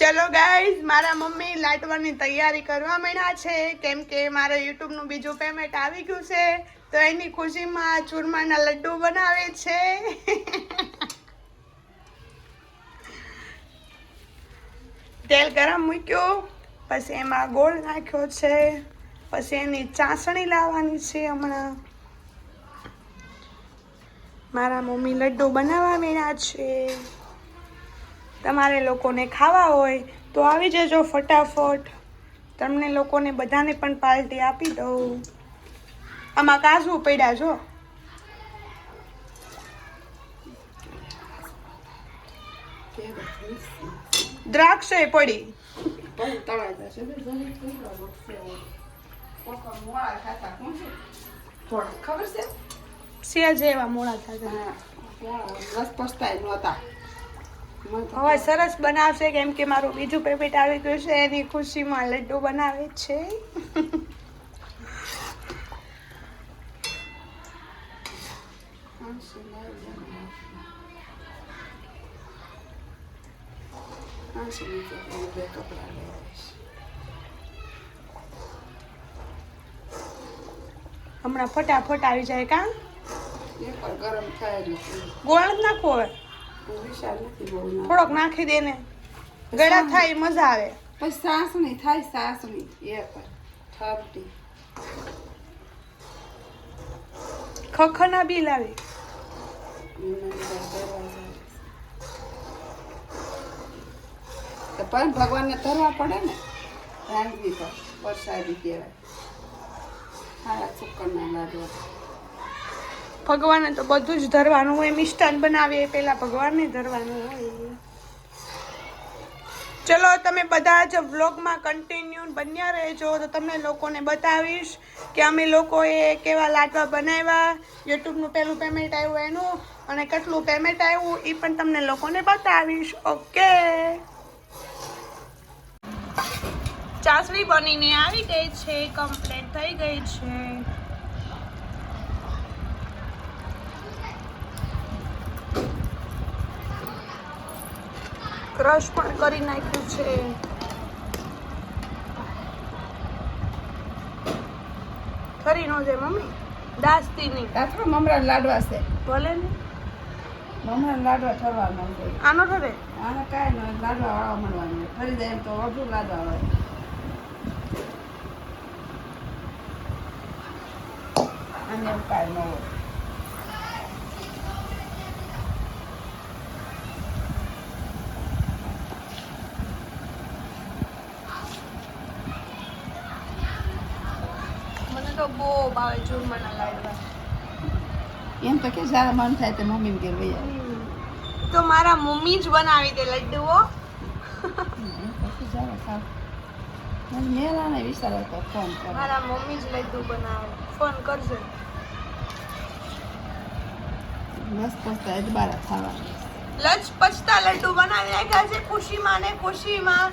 ચલો ગાઈઝ મારા મમ્મી લાટવાની તૈયારી કરવા માંડ્યા છે. કેમ કે મારે યુટ્યુબનું બીજું પેમેન્ટ આવી ગયું છે, તો એની ખુશીમાં ચૂરમાના લડ્ડુ બનાવે છે. તેલ ગરમ મૂક્યું, પછી એમાં ગોળ નાખ્યો છે, પછી એની ચાસણી લાવવાની છે હમણાં. મારા મમ્મી લડ્ડુ બનાવવા માંડ્યા છે. તમારે લોકોને ખાવા હોય તો આવી જજો ફટાફટ. તમને લોકોને બધાને પણ પાર્ટી આપી દઉં. આમાં કાજુ પડ્યા જો. દ્રાક્ષ પડી. ખબર છે? સિયા જેવા મોડા થતા રસ પસ્તાય નહોતા હવે સરસ બનાવશે કેમ કે મારું બીજું પેપેટ આવી ગયું છે એની ખુશીમાં લડ્ડુ બનાવે છે. હમણાં ફટાફટ આવી જાય કા? ગરમ થાય ગોળ જ નાખો હવે. થોડોક નાખી દે ને. ગળા થાય મજા આવે. પછી સાસ નહીં થાય સાસણી એ પર ઠરતી ખખના બી લાવી પણ ભગવાનને ધરવા પડે ને રાંધવી પર વરસાદી કહેવાય. સારા ચુક્કરના લાડવા. ભગવાનને તો બધું જ ધરવાનું હોય, મિષ્ટાન બનાવીએ, પેલા ભગવાનને ધરવાનું હોય. ચલો, તમે બધા જ વ્લોગમાં કન્ટિન્યુ બન્યા રહેજો. તો તમને લોકોને બતાવીશ કે અમે લોકોએ કેવા લાડવા બનાવ્યા. યુટ્યુબનું પહેલું પેમેન્ટ આવ્યું એનું અને કેટલું પેમેન્ટ આવ્યું એ પણ તમને લોકોને બતાવીશ. ઓકે ચાસણી બનીને આવી ગઈ છે કમ્પ્લીટ થઈ ગઈ છે. ક્રશ પણ કરી નાખ્યું છે. ખરી નો છે મમ્મી? દાસતી નહીં રાત્રે મમરા લાડવા છે. ભલે ને. મમરા લાડવા ઠરવા માંગે આનો ઠરે? આને કાંઈ ન લાડવા વાળવા મળવાનું ફરી જાય એમ તો વધુ લાડવા હોય. અને એમ કાંઈ ન હોય મને તો બહુ ભાવે ચૂરમાના લાડવા. એમ તો કે જ્યારે મન થાય તો મમ્મી ઘેર કે આવે. તો મારા મમ્મી જ બનાવી દે લડ્ડુઓ. મને વિચારો તો ફોન કરો મારા મમ્મી જ લડ્ડુ બનાવે. ફોન કરજો. મસ્ત મસ્ત અજબારા ખાવા લચ પચતા લડ્ડુ બનાવી નાખ્યા છે ખુશીમાં ને ખુશીમાં.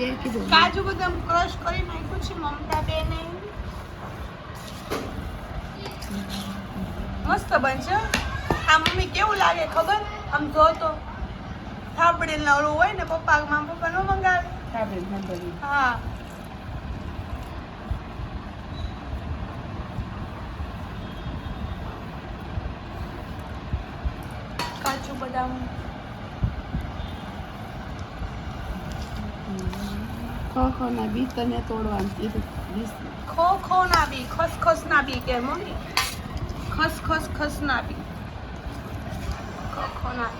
તે કીધું. કાજુ બદામ ક્રશ કરી નાખ્યું છે મમતા બેને મસ્ત બનશે. આ મમ્મી કેવું લાગે? ખબર? આમ જો તો. થાબડી ઓલું હોય ને પપ્પા માં પપ્પા નો મંગાવે. થાપડી હા. કાજુ બદામ. ખો ખો ના બી તને તોડવાનું કીધું ખો ખો ના બી ખસ ખસ ના બી કે મમ્મી ખસ ખસ ના બી ખો ખો ના.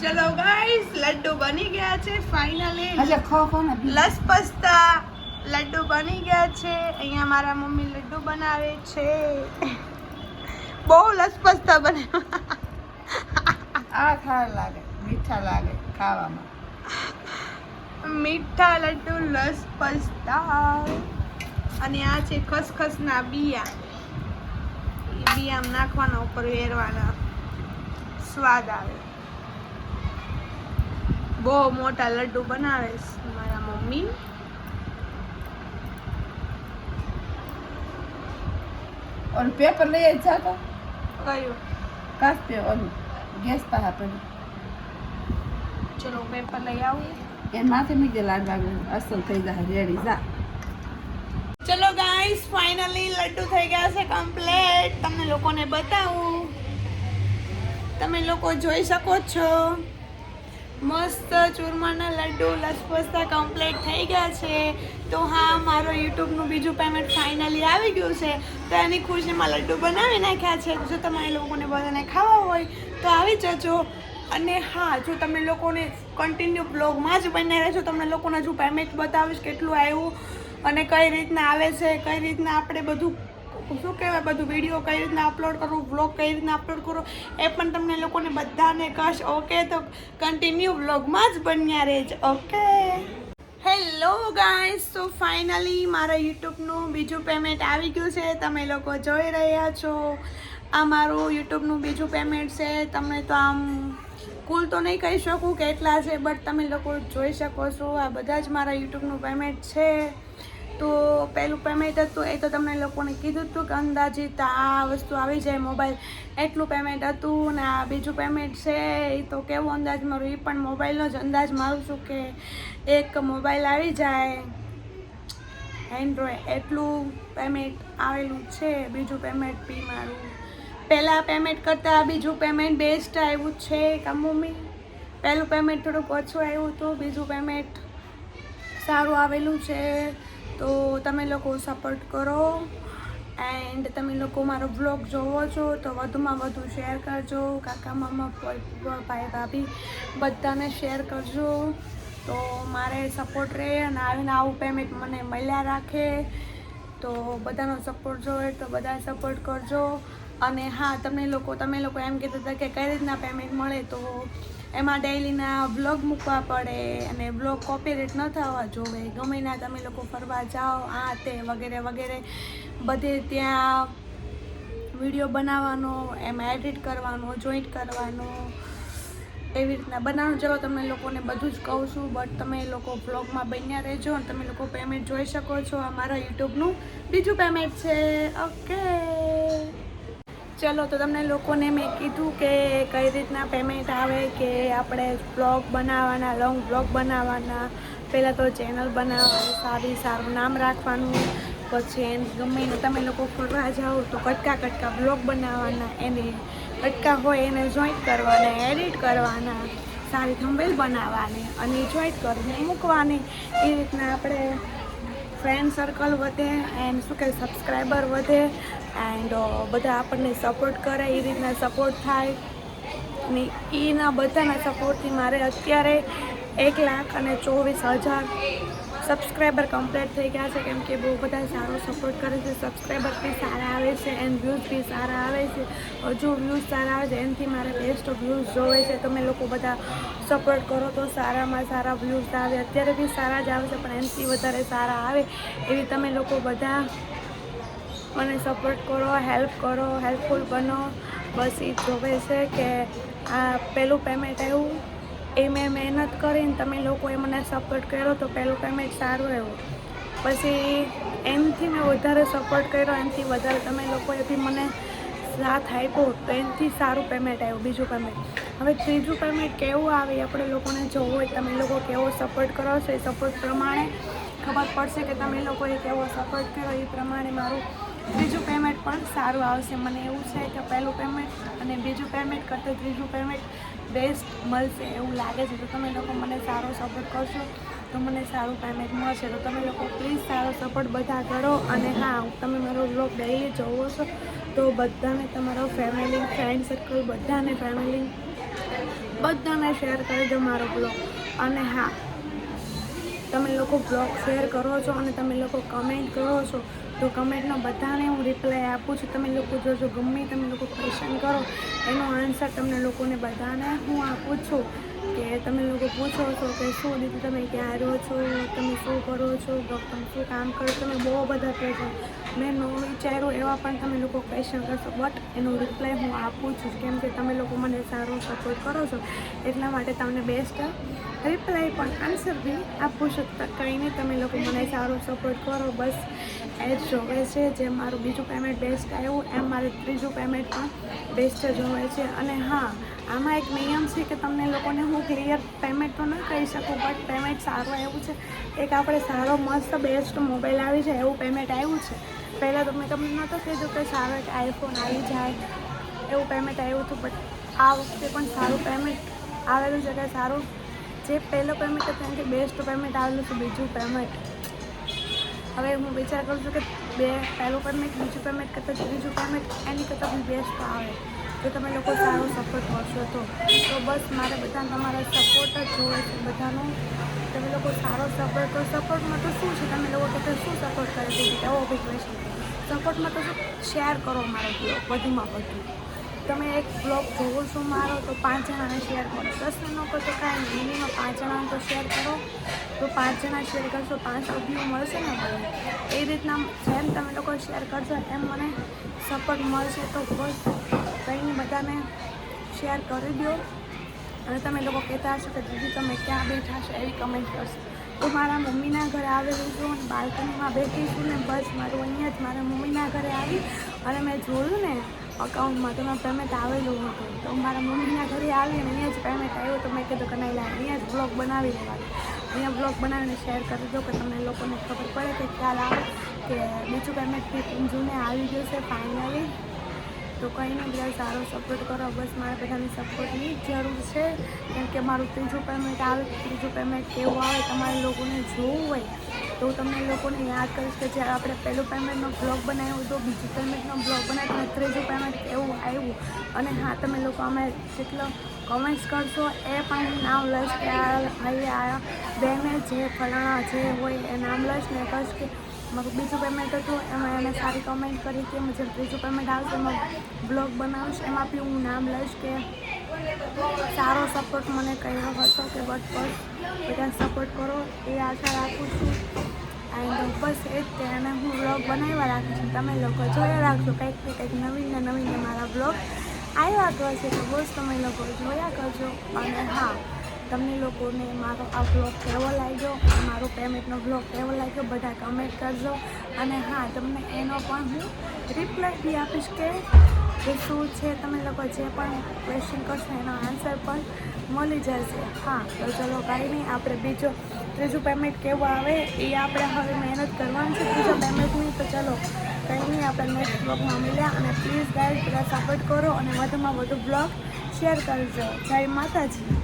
ચલો ગાઈસ લડ્ડુ બની ગયા છે ફાઇનલી લસપસતા લડ્ડુ બની ગયા છે. અહીંયા મારા મમ્મી લડ્ડુ બનાવે છે. બહુ લસપસતા બને. આ ખાર લાગે મીઠા લાગે ખાવામાં. મીઠા લડ્ડુ લસપસતા. અને આ છે ખસખસના બિયા. એ બિયા નાખવાના ઉપર વેરવાના સ્વાદ આવે. બહુ મોટા લડ્ડુ બનાવે મારા મમ્મી. પેપર લઈ જ જાતો? કયું કાચ પે ઓલું ગેસ પાસે પડ્યું ચલો પેપર લઈ આવીએ. એ માથે મૂકી લાડવા અસલ થઈ જાય રેડી જા. ચલો ગાઈસ ફાઇનલી લડ્ડુ થઈ ગયા છે કમ્પ્લીટ તમને લોકોને બતાવું. તમે લોકો જોઈ શકો છો. મસ્ત ચૂરમાના લડ્ડુ લસપસતા કમ્પ્લીટ થઈ ગયા છે. તો હા, મારો યુટ્યુબનું બીજું પેમેન્ટ ફાઇનલી આવી ગયું છે. તો એની ખુશીમાં લડ્ડુ બનાવી નાખ્યા છે. જો તમારે લોકોને બધાને ખાવા હોય, તો આવી જજો. અને હા, જો તમે લોકોને કન્ટિન્યુ બ્લોગમાં જ બને રહેજો તમને લોકોને હજુ પેમેન્ટ બતાવીશ કેટલું આવ્યું અને કઈ રીતના આવે છે, કઈ રીતના આપણે બધું, શું કહેવાય બધું વીડિયો કઈ રીતના અપલોડ કરવું બ્લોગ કઈ રીતના અપલોડ કરવું, એ પણ તમને લોકોને બધાને કશ ઓકે તો કન્ટિન્યુ બ્લોગમાં જ બન્યા રહેજ. ઓકે હેલો ગાઈસ તો ફાઇનલી મારા યુટ્યુબનું બીજું પેમેન્ટ આવી ગયું છે. તમે લોકો જોઈ રહ્યા છો. આ મારું યુટ્યુબનું બીજું પેમેન્ટ છે. તમને તો આમ કુલ તો નહીં કહી શકું કેટલા છે બટ તમે લોકો જોઈ શકો છો. આ બધા જ મારા યુટ્યુબનું પેમેન્ટ છે. તો પહેલું પેમેન્ટ હતું એ તો તમને લોકોને કીધું હતું કે અંદાજિત આ વસ્તુ આવી જાય મોબાઈલ એટલું પેમેન્ટ હતું ને આ બીજું પેમેન્ટ છે એ તો કેવો અંદાજ મારું? એ પણ મોબાઈલનો જ અંદાજ મારું છું કે એક મોબાઈલ આવી જાય. એન્ડ્રોઈડ એટલું પેમેન્ટ આવેલું છે, બીજું પેમેન્ટ બી મારું. પહેલાં પેમેન્ટ કરતાં બીજું પેમેન્ટ બેસ્ટ આવ્યું છે કા પહેલું પેમેન્ટ થોડુંક ઓછું આવ્યું હતું, બીજું પેમેન્ટ સારું આવેલું છે. તો તમે લોકો સપોર્ટ કરો એન્ડ તમે લોકો મારો બ્લોગ જોવો છો તો વધુમાં વધુ શેર કરજો. કાકા, મામા, ભાઈ ભાભી બધાને શેર કરજો. તો મારે સપોર્ટ રહે અને આવીને આવું પેમેન્ટ મને મળ્યા રાખે. તો બધાનો સપોર્ટ જોઈએ તો બધા સપોર્ટ કરજો. અને હા, તમને લોકો, તમે લોકો એમ કહેતા હતા કે કઈ રીતના પેમેન્ટ મળે તો એમાં ડેઈલીના બ્લોગ મૂકવા પડે અને બ્લોગ કોપીરેટ ન થવા જોવે. ગમે ના તમે લોકો ફરવા જાઓ, આ તે વગેરે વગેરે. બધે ત્યાં વીડિયો બનાવવાનો, એમાં એડિટ કરવાનો જોઈન્ટ કરવાનો. એવી રીતના બનાવવાનું. ચલો તમે લોકોને બધું જ કહું છું બટ તમે લોકો બ્લોગમાં બન્યા રહેજો અને તમે લોકો પેમેન્ટ જોઈ શકો છો. આ મારા યુટ્યુબનું બીજું પેમેન્ટ છે. ઓકે ચલો, તો તમને લોકોને મેં કીધું કે કઈ રીતના પેમેન્ટ આવે, કે આપણે બ્લોગ બનાવવાના લોંગ બ્લોગ બનાવવાના. પહેલાં તો ચેનલ બનાવવાની સારી સારું નામ રાખવાનું. પછી એને ગમે તમે લોકો ફરવા જાઓ, તો કટકા કટકા બ્લોગ બનાવવાના, એને કટકા હોય એને જોઈન્ટ કરવાના એડિટ કરવાના, સારી થંબેલ બનાવવાની અને જોઈન્ટ કરીને મૂકવાની. એ રીતના આપણે ફ્રેન્ડ સર્કલ વધે એન્ડ શું કહે સબસ્ક્રાઈબર વધે એન્ડ બધા આપણને સપોર્ટ કરે, એ રીતના સપોર્ટ થાય. ને એના બધાના સપોર્ટથી મારે અત્યારે એક લાખ અને ચોવીસ હજાર સબસ્ક્રાઈબર કમ્પ્લીટ થઈ ગયા છે, કેમ કે બહુ બધા સારો સપોર્ટ કરે છે. સબસ્ક્રાઈબર બી સારા આવે છે એન્ડ વ્યૂઝ બી સારા આવે છે. હજુ વ્યૂઝ સારા આવે છે, એનાથી મારે બેસ્ટ વ્યૂઝ જોવે છે. તમે લોકો બધા સપોર્ટ કરો તો સારામાં સારા વ્યૂઝ આવે. અત્યારે બી સારા જ આવે છે, પણ એનાથી વધારે સારા આવે. એવી તમે લોકો બધા મને સપોર્ટ કરો હેલ્પ કરો હેલ્પફુલ બનો. બસ એ જોવે છે કે આ પહેલું પેમેન્ટ આવ્યું. એ મેં મહેનત કરીને તમે લોકોએ મને સપોર્ટ કર્યો તો પહેલું પેમેન્ટ સારું આવ્યું પછી એમથી મેં વધારે સપોર્ટ કર્યો, એમથી વધારે તમે લોકોએ બી મને સાથ આપ્યો તો એનાથી સારું પેમેન્ટ આવ્યું, બીજું પેમેન્ટ હવે ત્રીજું પેમેન્ટ કેવું આવે આપણે લોકોને જોવું હોય, તમે લોકો કેવો સપોર્ટ કરો છો એ સપોર્ટ પ્રમાણે ખબર પડશે કે તમે લોકોએ કેવો સપોર્ટ કર્યો એ પ્રમાણે મારું ત્રીજું પેમેન્ટ પણ સારું આવશે. મને એવું છે કે પહેલું પેમેન્ટ અને બીજું પેમેન્ટ કરતાં ત્રીજું પેમેન્ટ બેસ્ટ મળશે એવું લાગે છે. તો તમે લોકો મને સારો સપોર્ટ કરશો. તો મને સારું પેમેન્ટ મળશે. તો તમે લોકો પ્લીઝ સારો સપોર્ટ બધા કરો. અને હા, તમે મારો બ્લોગ ડેઈલી જોવો છો. તો બધાને તમારો ફેમિલી ફ્રેન્ડ સર્કલ બધાને ફેમિલી બધાને શેર કરજો મારો બ્લોગ અને હા, તમે લોકો બ્લોગ શેર કરો છો અને તમે લોકો કમેન્ટ કરો છો. તો કમેન્ટનો બધાને હું રિપ્લાય આપું છું. તમે લોકો જોજો, ગમે તમે લોકો ક્વેશ્ચન કરો, એનો આન્સર તમને લોકોને બધાને હું આપું છું. કે તમે લોકો પૂછો છો કે શું દીદી, તમે ક્યાં રહો છો? તમે શું કરો છો? તમે શું કામ કરો? તમે બહુ બધા કહેશો મેં ન વિચાર્યું એવા પણ તમે લોકો ક્વેશ્ચન કરશો બટ એનો રિપ્લાય હું આપું છું. કેમ કે તમે લોકો મને સારો સપોર્ટ કરો છો, એટલા માટે તમને બેસ્ટ રિપ્લાય પણ આન્સર બી આપું શકતા. કંઈ નહીં, તમે લોકો મને સારો સપોર્ટ કરો. બસ, એ જ જોવે છે જે મારું બીજું પેમેન્ટ બેસ્ટ આવ્યું, એમ મારે ત્રીજું પેમેન્ટ પણ બેસ્ટ જ હોય છે. અને હા, આમાં એક નિયમ છે કે તમને લોકોને હું ક્લિયર પેમેન્ટ તો ન કહી શકું બટ પેમેન્ટ સારું આવ્યું છે. એક આપણે સારો, મસ્ત બેસ્ટ મોબાઈલ આવી જાય એવું પેમેન્ટ આવ્યું છે. પહેલાં તો મેં તમને નહોતું કીધું કે સારો એક આઈફોન આવી જાય એવું પેમેન્ટ આવ્યું હતું બટ આ વખતે પણ સારું પેમેન્ટ આવેલું છે કે સારું જે પહેલો પેમેન્ટ હતું એનાથી બેસ્ટ પેમેન્ટ આવેલું છે બીજું પેમેન્ટ હવે હું વિચાર કરું છું કે બે પહેલું પેમેન્ટ બીજું પેમેન્ટ કરતાં ત્રીજું પેમેન્ટ એની કરતાં બી બેસ્ટ આવે. જો તમે લોકો સારો સપોર્ટ કરશો તો. તો બસ મારે બધા તમારા સપોર્ટ જ જોવે છે બધાનો. તમે લોકો સારો સપોર્ટ કરો સપોર્ટમાં તો શું છે? તમે લોકો તો શું સપોર્ટ કરે છે? એવો છે સપોર્ટમાં તો શું? શેર કરો મારો બ્લોગ વધુમાં વધુ. તમે એક બ્લોગ જોવો છો મારો, તો પાંચ જણાને શેર કરો. દસ કરો તો કાંઈ મિનિમમ પાંચ જણાને તો શેર કરો. તો પાંચ જણા શેર કરશો, પાંચ વ્યૂ મળશે ને મને એ રીતના જેમ તમે લોકો શેર કરશો એમ મને સપોર્ટ મળશે, તો બસ કંઈ બધાને શેર કરી દો. અને તમે લોકો કહેતા હશો કે દીદી તમે ક્યાં બેઠા છો, એવી કમેન્ટ કરશો. તો મારા મમ્મીના ઘરે આવેલું છું અને બાલ્કનીમાં બેઠી છું ને બસ મારું અહીંયા જ મારા મમ્મીના ઘરે આવી અને મેં જોયું ને અકાઉન્ટમાં તો મેં પેમેન્ટ આવેલું હતું તો. મારા મમ્મીના ઘરે આવી અને અહીંયા જ પેમેન્ટ આવ્યું તો મેં કીધું કે નહીં અહીંયા જ બ્લોગ બનાવી લેવાનું. અહીંયા બ્લોગ બનાવીને શેર કરી દો કે તમને લોકોને ખબર પડે કે ખ્યાલ આવે કે બીજું પેમેન્ટ બી જૂને આવી ગયું છે ફાઇનલી તો કંઈ નહીં બધા સારો સપોર્ટ કરો. બસ મારે બધાની સપોર્ટની જરૂર છે. કેમ કે મારું ત્રીજું પેમેન્ટ આવે, ત્રીજું પેમેન્ટ કેવું આવે, તમારે લોકોને જોવું હોય તો હું તમને લોકોને યાદ કરીશ કે જ્યારે આપણે પહેલું પેમેન્ટનો બ્લોગ બનાવ્યો હતો, બીજું પેમેન્ટનો બ્લોગ બનાવ્યો ત્રીજું પેમેન્ટ કેવું આવ્યું. અને હા, તમે લોકો અમે જેટલો કોમેન્ટ્સ કરશો એ પણ નામ લઈશ કે આ ભાઈ આ બેને જે ફલાણા જે હોય એ નામ લઈશ ને કહીશ કે મારું બીજું પેમેન્ટ હતું, એમાં એને સારી કમેન્ટ કરી કે જે ત્રીજું પેમેન્ટ આવશે, એમાં બ્લોગ બનાવીશ, એમાં બી હું નામ લઈશ કે સારો સપોર્ટ મને કર્યો હતો કે બસ પર બધા સપોર્ટ કરો, એ આશા રાખું છું. એન્ડ બસ એ જ અને હું બ્લોગ બનાવ્યા રાખું છું. તમે લોકો જોયા રાખજો, કંઈક ને કંઈક નવીન ને નવીન મારા બ્લોગ આવ્યા કરશે. તો બસ તમે લોકો જોયા કરજો. અને હા તમને લોકોને મારો આ બ્લોગ કેવો લાગ્યો? મારો પેમેન્ટનો બ્લોગ કેવો લાગ્યો? બધા કમેન્ટ કરજો. અને હા, તમને એનો પણ હું રિપ્લાય બી આપીશ કે કે શું છે, તમે લોકો જે પણ ક્વેશ્ચન કરશો એનો આન્સર પણ મળી જશે. હા, તો ચલો કાંઈ નહીં, આપણે બીજો, ત્રીજું પેમેન્ટ કેવું આવે એ આપણે હવે મહેનત કરવાની છે. ત્રીજા પેમેન્ટની તો ચલો કંઈ નહીં, આપણે નેક્સ્ટ બ્લોગમાં મળ્યા. અને પ્લીઝ ગાઈડ બધા સપોર્ટ કરો અને વધુમાં વધુ બ્લોગ શેર કરજો. જય માતાજી.